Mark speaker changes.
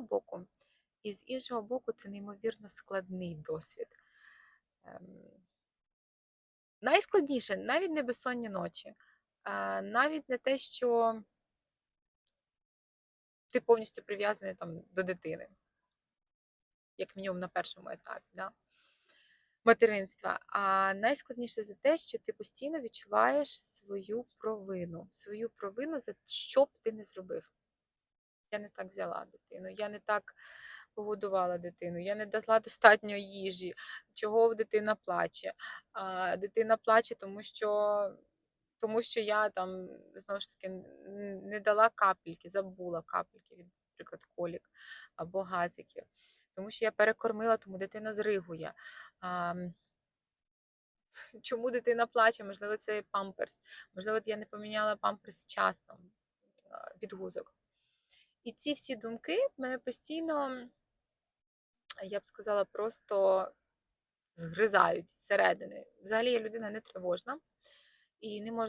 Speaker 1: боку, і з іншого боку, це неймовірно складний досвід. Ем, Найскладніше навіть не безсонні ночі, навіть не те, що ти повністю прив'язаний там до дитини, як мінімум на першому етапі да? материнства. А найскладніше за те, що ти постійно відчуваєш свою провину, свою провину за що б ти не зробив. Я не так взяла дитину, я не так погодувала дитину, я не дала достатньо їжі, чого дитина плаче. А, дитина плаче, тому що, тому що я там знову ж таки не дала капельки, забула капельки від, наприклад, колік або газиків. Тому що я перекормила, тому дитина зригує. А, чому дитина плаче? Можливо, це памперс. Можливо, я не поміняла памперс вчасно, а, відгузок. І ці всі думки мене постійно, я б сказала, просто згризають зсередини. Взагалі я людина не тривожна і не можу